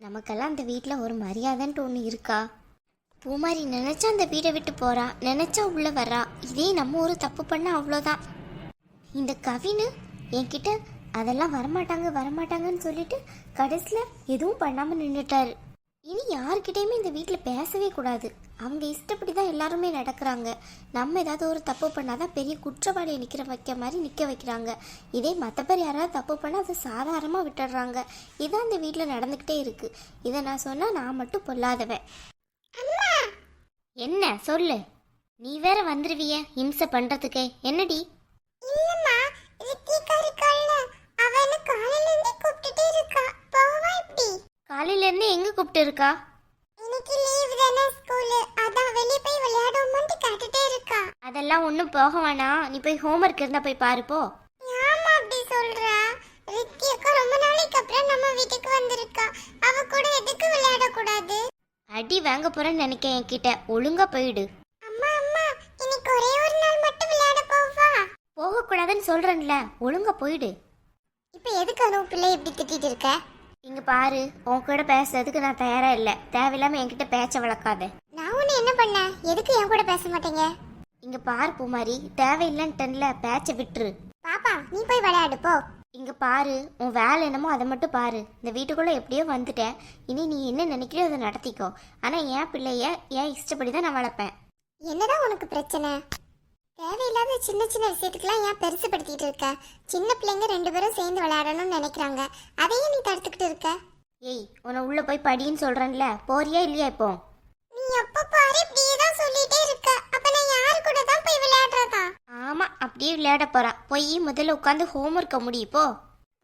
நமக்கெல்லாம் அந்த வீட்டில் ஒரு மரியாதைன்ட்டு ஒன்று இருக்கா? பூமாரி நினச்சா அந்த வீடை விட்டு போகிறா நினச்சா உள்ளே வர்றா. இதே நம்ம ஒரு தப்பு பண்ண அவ்வளோதான். இந்த கவினு என்கிட்ட அதெல்லாம் வரமாட்டாங்க வரமாட்டாங்கன்னு சொல்லிட்டு கடைசியில் எதுவும் பண்ணாமல் நின்றுட்டாரு இனி யார்கிட்டயுமே இந்த வீட்டில் பேசவே கூடாது. அவங்க இஷ்டப்படி தான் எல்லாருமே நடக்கிறாங்க. நம்ம ஏதாவது ஒரு தப்பு பண்ணாதான் பெரிய குற்றவாளியை நிற்கிற வைக்க மாதிரி நிற்க வைக்கிறாங்க. இதே மற்ற பேர் யாராவது தப்பு பண்ணால் அதை சாதாரணமாக விட்டுடுறாங்க. இதான் இந்த வீட்டில் நடந்துக்கிட்டே இருக்கு. இதை நான் சொன்னால் நான் மட்டும் பொல்லாதவன். என்ன? சொல்லு. நீ வேற வந்துருவிய இம்சை பண்றதுக்கு. என்னடி? இல்லம்மா ரித்திகா இருக்காள்ல அவ என்ன காலையில இருந்தே கூப்பிட்டுட்டே இருக்கா. போவா இப்படி. காலையில இருந்து எங்க கூப்பிட்டு இருக்கா? தானே ஸ்கூல் அதான் வெளிய போய் விளையாடுவோம்னு கேட்டுட்டே இருக்கா. அதெல்லாம் ஒன்றும் போக வேணாம். நீ போய் ஹோம்ஒர்க் இருந்தா போய் பாரு போ. ஏமா அப்படி சொல்றா? ரித்திகா ரொம்ப நாளைக்கு அப்புறம் நம்ம வீட்டுக்கு வந்திருக்கா. அவ கூட எதுக்கு விளையாட கூடாது? அடி வாங்க போறேன்னு நினைக்க என்கிட்ட. ஒழுங்கா போயிடு. அம்மா அம்மா இன்னைக்கு ஒரே ஒரு நாள் மட்டும் விளையாட போவா? போகக்கூடாதுன்னு சொல்றேன்ல. ஒழுங்கா போயிடு. இப்போ எதுக்கு அனு பிள்ளை இப்படி திட்டிட்டு இருக்க? இங்க பாரு உன் கூட பேசுறதுக்கு நான் தயாரா இல்ல. தேவையில்லாம என்கிட்ட பேச்ச வளர்க்காத. நான் உன்னை என்ன பண்ணேன் எதுக்கு என் கூட பேச மாட்டேங்க? இங்க பாரு பூமாரி தேவையில்லைன்ட்டன்ல பேச்ச விட்டுரு. பாப்பா நீ போய் விளையாடு போ. இங்க பாரு உன் வேலை என்னமோ அதை மட்டும் பாரு. இந்த வீட்டுக்குள்ள எப்படியோ வந்துட்டேன். இனி நீ என்ன நினைக்கிறியோ அதை நடத்திக்கோ. ஆனா என் பிள்ளைய என் இஷ்டப்படி தான் நான் வளர்ப்பேன். என்னதான் உனக்கு பிரச்சனை? தேவையில்லாத சின்ன சின்ன விஷயத்துக்கெல்லாம் ஏன் பெருசுப்படுத்திட்டு இருக்க? சின்ன பிள்ளைங்க ரெண்டு பேரும் சேர்ந்து விளையாடணும்னு நினைக்கிறாங்க. அதையும் நீ தடுத்துக்கிட்டு இருக்க? ஏய் உன்னை உள்ள போய் படின்னு சொல்றேன்ல. போறியா இல்லையா இப்போ? நீ எப்ப பாரு இப்படியே தான் சொல்லிட்டே இருக்க. அப்ப நான் யாரு கூட தான் போய் விளையாடுறதா? ஆமா அப்படியே விளையாட போறா. போய் முதல்ல உட்காந்து ஹோம்ஒர்க்கை முடி போ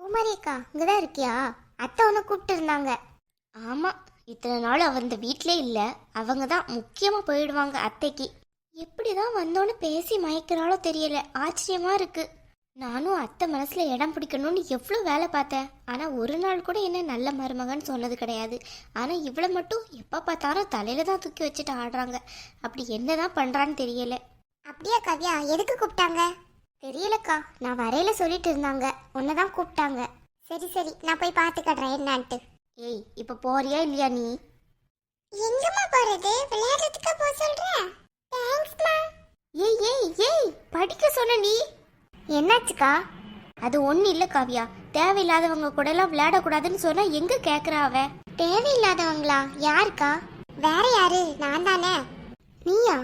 பூமாரி அக்கா இங்கதான் இருக்கியா? அத்தை உன்னை கூப்பிட்டு இருந்தாங்க. ஆமா இத்தனை நாள் அவ இந்த வீட்டிலே இல்ல. அவங்க தான் முக்கியமா போயிடுவாங்க அத்தைக்கு. எப்படிதான் வந்தோன்னு பேசி மயக்கிறாளோ தெரியல. ஆச்சரியமா இருக்கு. நானும் அத்தை மனசுல இடம் பிடிக்கணும்னு எவ்வளோ வேலை பார்த்தேன். ஆனா ஒரு நாள் கூட என்ன நல்ல மருமகன்னு சொன்னது கிடையாது. ஆனா இவளை மட்டும் எப்ப பார்த்தாலும் தலையில தான் தூக்கி வச்சுட்டு ஆடுறாங்க. அப்படி என்னதான் பண்றான்னு தெரியல. அப்படியா கவ்யா? எதுக்கு கூப்பிட்டாங்க? தெரியலக்கா. நான் வரையில சொல்லிட்டு இருந்தாங்க. உன்னதான் கூப்பிட்டாங்க. சரி சரி. நான் போய் பாத்துக்கடுறேன் என்னான்ட்டு. ஏய் இப்ப போறியா இல்லையா நீ? எங்கம்மா போறது? விளையாடுறதுக்கா போக சொல்ற? தேங்க்ஸ்மா ஏய் ஏய் ஏய் படிக்க சொன்ன நீ. என்னாச்சுக்கா? அது ஒன்றும் இல்லை காவியா. தேவையில்லாதவங்க கூட எல்லாம் விளையாடக்கூடாதுன்னு சொன்னால் எங்கே கேட்குறா அவ? தேவையில்லாதவங்களா? யாருக்கா? வேற யாரு? நான் தானே? நீயா?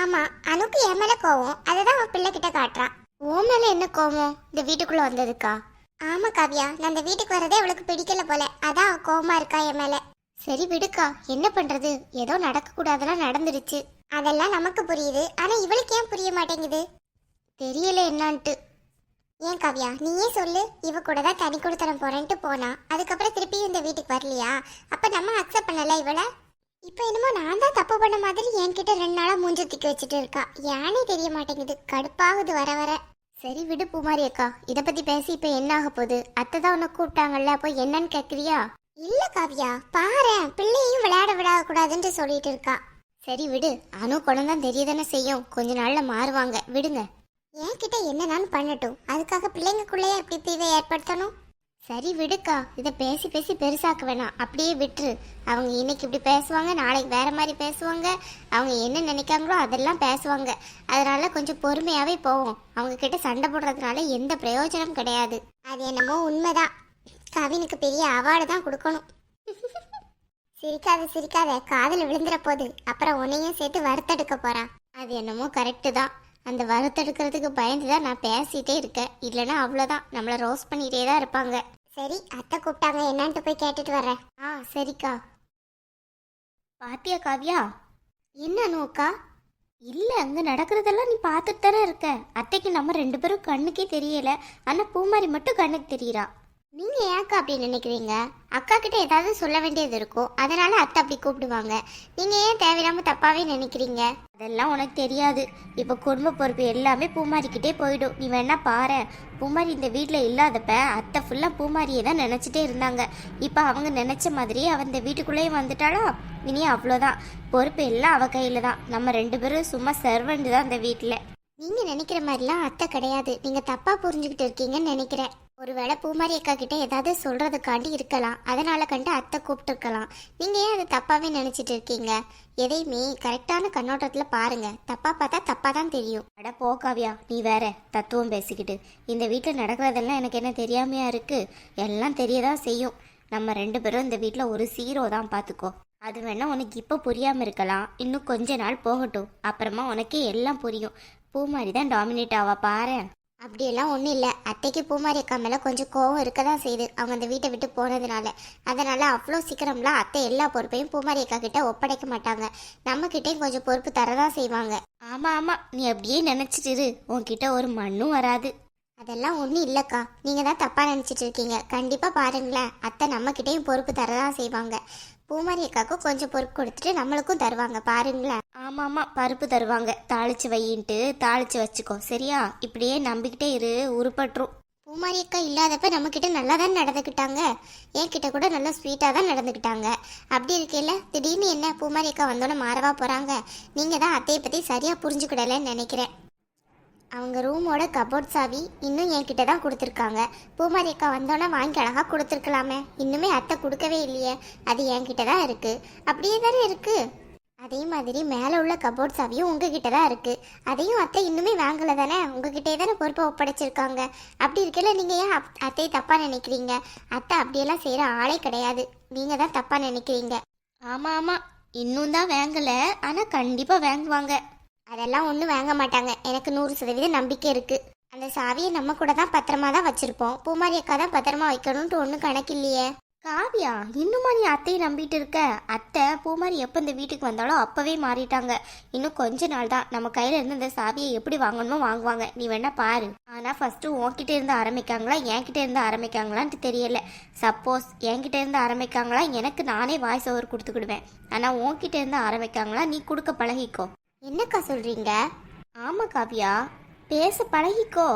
ஆமாம் அனுக்கு என் மேலே கோவம். அதை தான் அவன் பிள்ளை கிட்ட காட்டுறான் ஓ மேலே என்ன கோவம்? இந்த வீட்டுக்குள்ளே வந்ததுக்கா? ஆமாம் காவியா. நான் இந்த வீட்டுக்கு வரதே அவளுக்கு பிடிக்கல போல. அதான் அவ கோவமாக இருக்கா என் மேலே. சரி விடுக்கா என்ன பண்றது? ஏதோ நடக்க கூடாதெல்லாம் நடந்துடுச்சு. அதெல்லாம் நமக்கு புரியுது. ஆனா இவளுக்கு ஏன் புரிய மாட்டேங்குது? தெரியல என்னான்ட்டு. ஏன் காவியா நீயே சொல்லு. இவ கூட தான் தனி கொடுத்தனம் போறேன்ட்டு போனா. அதுக்கப்புறம் திருப்பி இந்த வீட்டுக்கு வரலையா? அப்ப நம்ம அக்செப்ட் பண்ணல இவளை? இப்போ என்னமோ நான் தான் தப்பு பண்ண மாதிரி என்கிட்ட ரெண்டு நாளா மூஞ்சி தூக்கி வச்சுட்டு இருக்கா. ஏனே தெரிய மாட்டேங்குது. கடுப்பாகுது வர வர. சரி விடு பூமாரி அக்கா. இதை பத்தி பேசி இப்ப என்ன ஆக போகுது? அத்தை தான் உன்னை கூப்பிட்டாங்கல்ல அப்போ என்னன்னு கேக்குறியா? இல்ல காவியா பாரேன். பிள்ளையும் விளையாட விடாத கூடாதுன்னு சொல்லிட்டு இருக்கா. சரி விடு அணு குணம் தெரியதானே செய்யும். கொஞ்ச நாள்ல மாறுவாங்க. விடுங்க. என்கிட்ட என்னன்னு பண்ணட்டும். அதுக்காக பிள்ளைங்களுக்குள்ளேயே அப்படி தீவை ஏற்படுத்தணும்? சரி விடுக்கா. இதை பேசி பேசி பெருசாக்க வேணாம். அப்படியே விட்டுரு. அவங்க இன்னைக்கு இப்படி பேசுவாங்க நாளைக்கு வேற மாதிரி பேசுவாங்க. அவங்க என்ன நினைக்காங்களோ அதெல்லாம் பேசுவாங்க. அதனால கொஞ்சம் பொறுமையாவே போவோம். அவங்க கிட்ட சண்டை போடுறதுனால எந்த பிரயோஜனம் கிடையாது. அது என்னமோ உண்மைதான். கவினுக்கு பெரிய அவார்டு தான் கொடுக்கணும். சிரிக்காத சிரிக்காத காதில் விழுந்துற போது அப்புறம் உன்னையும் சேர்த்து வறுத்தெடுக்க போறான் அது என்னமோ கரெக்டு தான். அந்த வறுத்தெடுக்கிறதுக்கு பயந்து தான் நான் பேசிட்டே இருக்கேன். இல்லைன்னா அவ்வளோதான் நம்மளை ரோஸ்ட் பண்ணிட்டே தான் இருப்பாங்க. சரி அத்தை கூப்பிட்டாங்க. என்னன்ட்டு போய் கேட்டுட்டு வர்றேன் ஆ சரிக்கா. பாத்தியா காவியா? என்ன நோக்கா இல்ல அங்க நடக்கிறதெல்லாம் நீ பார்த்துட்டு தானே இருக்க. அத்தைக்கு நம்ம ரெண்டு பேரும் கண்ணுக்கே தெரியல. ஆனா பூமாரி மட்டும் கண்ணுக்கு தெரியறா. நீங்க ஏக்கா அப்படி நினைக்கிறீங்க? அக்கா கிட்ட ஏதாவது சொல்ல வேண்டியது இருக்கும் அதனால அத்தை அப்படி கூப்பிடுவாங்க. நீங்க ஏன் தேவையில்லாம தப்பாவே நினைக்கிறீங்க? அதெல்லாம் உனக்கு தெரியாது. இப்ப குடும்ப பொறுப்பு எல்லாமே பூமாரிக்கிட்டே போயிடும். நீ வேணா பாரு. பூமாரி இந்த வீட்டில் இல்லாதப்ப அத்தை ஃபுல்லாக பூமாரியை தான் நினச்சிட்டே இருந்தாங்க. இப்போ அவங்க நினச்ச மாதிரியே அவன் இந்த வீட்டுக்குள்ளேயே வந்துட்டாளா? இனி அவ்வளோதான் பொறுப்பு எல்லாம் அவ கையில் தான். நம்ம ரெண்டு பேரும் சும்மா சர்வெண்ட் தான் இந்த வீட்டில் நீங்க நினைக்கிற மாதிரிலாம் அத்தை கிடையாது. நீங்க தப்பா புரிஞ்சுக்கிட்டு இருக்கீங்கன்னு நினைக்கிறேன். ஒருவேளை பூமாரி அக்கா கிட்ட ஏதாவது சொல்றதுக்காண்டி இருக்கலாம். அதனால கண்டு அத்தை கூப்பிட்டுருக்கலாம். நீங்க ஏன் அதை தப்பாவே நினைச்சிட்டு இருக்கீங்க? எதையுமே கரெக்டான கண்ணோட்டத்துல பாருங்க. தப்பா பார்த்தா தப்பா தான் தெரியும். அட போ காவியா நீ வேற தத்துவம் பேசிக்கிட்டு. இந்த வீட்டில் நடக்கிறதெல்லாம் எனக்கு என்ன தெரியாமையா இருக்கு? எல்லாம் தெரியதான் செய்யும். நம்ம ரெண்டு பேரும் இந்த வீட்டில் ஒரு சீரோ தான் பார்த்துக்கோ அது வேணா உனக்கு இப்போ புரியாமல் இருக்கலாம். இன்னும் கொஞ்ச நாள் போகட்டும். அப்புறமா உனக்கே எல்லாம் புரியும். பூமாரி தான் டாமினேட் ஆவா பாரு அப்படியெல்லாம் ஒன்றும் இல்லை. அத்தைக்கு பூமாரி அக்கா மேலே கொஞ்சம் கோவம் இருக்க தான் செய்யுது. அவங்க அந்த வீட்டை விட்டு போனதுனால. அதனால் அவ்வளோ சீக்கிரம்லாம் அத்தை எல்லா பொறுப்பையும் பூமாரி அக்கா கிட்ட ஒப்படைக்க மாட்டாங்க. நம்மக்கிட்டேயும் கொஞ்சம் பொறுப்பு தரதான் செய்வாங்க. ஆமாம் ஆமாம் நீ அப்படியே நினச்சிட்டு உன்கிட்ட ஒரு மண்ணும் வராது. அதெல்லாம் ஒன்றும் இல்லைக்கா. நீங்கள் தான் தப்பாக நினச்சிட்டு இருக்கீங்க. கண்டிப்பாக பாருங்களேன். அத்தை நம்ம கிட்டேயும் பொறுப்பு தரதான் செய்வாங்க. பூமாரி அக்காவுக்கும் கொஞ்சம் பொறுப்பு கொடுத்துட்டு நம்மளுக்கும் தருவாங்க. பாருங்களேன். ஆமாம் ஆமாம் பருப்பு தருவாங்க. தாளிச்சு வையின்ட்டு தாளிச்சு வச்சுக்கோ. சரியா? இப்படியே நம்பிக்கிட்டே இரு உருப்பட்டுரும். பூமாரி அக்கா இல்லாதப்ப நம்ம கிட்ட நல்லா தான் நடந்துக்கிட்டாங்க என் கிட்ட கூட நல்லா ஸ்வீட்டாக தான் நடந்துக்கிட்டாங்க அப்படி இருக்கையில திடீர்னு என்ன? பூமாரி அக்கா வந்தோன்னே மாறவா போகிறாங்க நீங்கள் தான் அத்தையை பற்றி சரியாக புரிஞ்சுக்கிடலன்னு நினைக்கிறேன். அவங்க ரூமோட கபோர்ட் சாவி இன்னும் என்கிட்ட தான் கொடுத்துருக்காங்க. பூமாரி அக்கா வந்தோன்னே வாங்கி அழகாக கொடுத்துருக்கலாமே. இன்னுமே அத்தை கொடுக்கவே இல்லையே. அது என்கிட்ட தான் இருக்குது அப்படியே தானே இருக்குது அதே மாதிரி மேலே உள்ள கபோர்ட் சாவியும் உங்ககிட்ட தான் இருக்குது அதையும் அத்தை இன்னுமே வாங்கலை தானே? உங்ககிட்டே தானே பொறுப்பை ஒப்படைச்சிருக்காங்க. அப்படி இருக்கல நீங்கள் ஏன் அப்- அத்தையை தப்பாக நினைக்கிறீங்க? அத்தை அப்படியெல்லாம் செய்கிற ஆளே கிடையாது. நீங்கள் தான் தப்பாக நினைக்கிறீங்க. ஆமாம் ஆமாம் இன்னும் தான் வாங்கலை. ஆனால் கண்டிப்பாக வாங்குவாங்க. அதெல்லாம் ஒன்றும் வாங்க மாட்டாங்க. எனக்கு நூறு சதவீதம் நம்பிக்கை இருக்குது அந்த சாவியை நம்ம கூட தான் பத்திரமா தான் வச்சுருப்போம். பூமாரி அக்கா தான் பத்திரமா வைக்கணும்ட்டு ஒன்றும் கணக்கு இல்லையே. காவியா இன்னுமா நீ அத்தையை நம்பிட்டு இருக்க? அத்தை பூமாரி எப்போ இந்த வீட்டுக்கு வந்தாலும் அப்பவே மாறிட்டாங்க. இன்னும் கொஞ்ச நாள் தான். நம்ம கையில இருந்து இந்த சாவியை எப்படி வாங்கணுமோ வாங்குவாங்க. நீ வேணா பாரு. ஆனா ஃபர்ஸ்ட் உன்கிட்ட இருந்து ஆரம்பிக்காங்களா? என்கிட்ட இருந்து ஆரம்பிக்காங்களான்ட்டு தெரியல. சப்போஸ் என்கிட்ட இருந்து ஆரம்பிக்காங்களா? எனக்கு நானே வாய்ஸ் ஓவர் கொடுத்துக்கிடுவேன். ஆனா உன்கிட்ட இருந்து ஆரம்பிக்காங்களா? நீ கொடுக்க பழகிக்கோ. என்னக்கா சொல்கிறீங்க ஆமா காவியா. பேச பழகிக்கோ.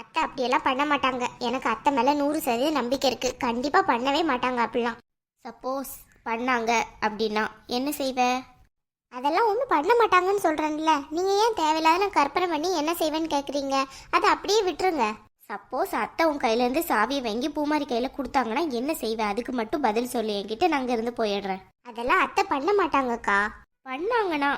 அத்தை அப்படியெல்லாம் பண்ண மாட்டாங்க. எனக்கு அத்தை மேலே நூறு சதவீத நம்பிக்கை இருக்குது கண்டிப்பாக பண்ணவே மாட்டாங்க அப்படிலாம். சப்போஸ் பண்ணாங்க அப்படின்னா என்ன செய்வ? அதெல்லாம் ஒன்றும் பண்ண மாட்டாங்கன்னு சொல்கிறேன்ல நீங்கள் ஏன் தேவையில்லாத நான் கற்பனை பண்ணி என்ன செய்வேன்னு கேட்குறீங்க அதை அப்படியே விட்டுருங்க. சப்போஸ் அத்தை உன் கையிலேருந்து சாவியை வாங்கி பூமாரி கையில் கொடுத்தாங்கன்னா என்ன செய்வேன் அதுக்கு மட்டும் பதில் சொல்லு. என்கிட்ட நான் இருந்து போயிடுறேன். அதெல்லாம் அத்தை பண்ண மாட்டாங்கக்கா. பண்ணாங்கன்னா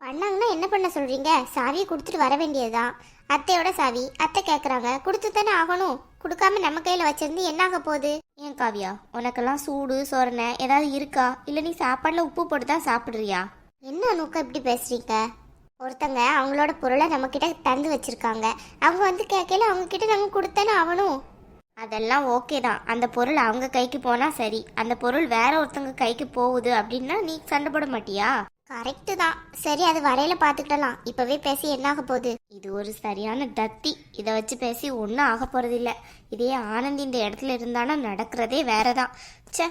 பண்ணாங்கன்னா என்ன பண்ண சொல்றீங்க? சாவியை கொடுத்துட்டு வர வேண்டியதுதான். அத்தையோட சாவி. அத்தை கேட்குறாங்க கொடுத்து தானே ஆகணும். கொடுக்காம நம்ம கையில் வச்சிருந்து என்ன ஆக போகுது? ஏன் காவியா? உனக்கெல்லாம் சூடு சொரணை ஏதாவது இருக்கா? இல்லை நீ சாப்பாடில் உப்பு போட்டு தான் சாப்பிட்றியா? என்ன நோக்கம் இப்படி பேசுறீங்க? ஒருத்தங்க அவங்களோட பொருளை நம்ம கிட்ட தந்து வச்சிருக்காங்க. அவங்க வந்து கேட்கல அவங்க கிட்ட நாங்கள் கொடுத்தானே ஆகணும். அதெல்லாம் ஓகே தான். அந்த பொருள் அவங்க கைக்கு போனால் சரி. அந்த பொருள் வேற ஒருத்தங்க கைக்கு போகுது அப்படின்னா நீ சண்டை போட மாட்டியா? கரெக்டு தான். சரி அது வரையில பார்த்துக்கிடலாம். இப்போவே பேசி என்ன ஆக போகுது? இது ஒரு சரியான தத்தி. இதை வச்சு பேசி ஒன்றும் ஆக போகிறதில்ல இதே ஆனந்தி இந்த இடத்துல இருந்தானா நடக்கிறதே வேற தான் ச்சே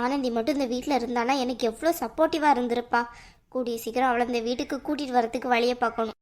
ஆனந்தி மட்டும் இந்த வீட்டில் இருந்தானா எனக்கு எவ்வளோ சப்போர்ட்டிவாக இருந்திருப்பா. கூடிய சீக்கிரம் அவளை இந்த வீட்டுக்கு கூட்டிகிட்டு வரதுக்கு வழியை பார்க்கணும்.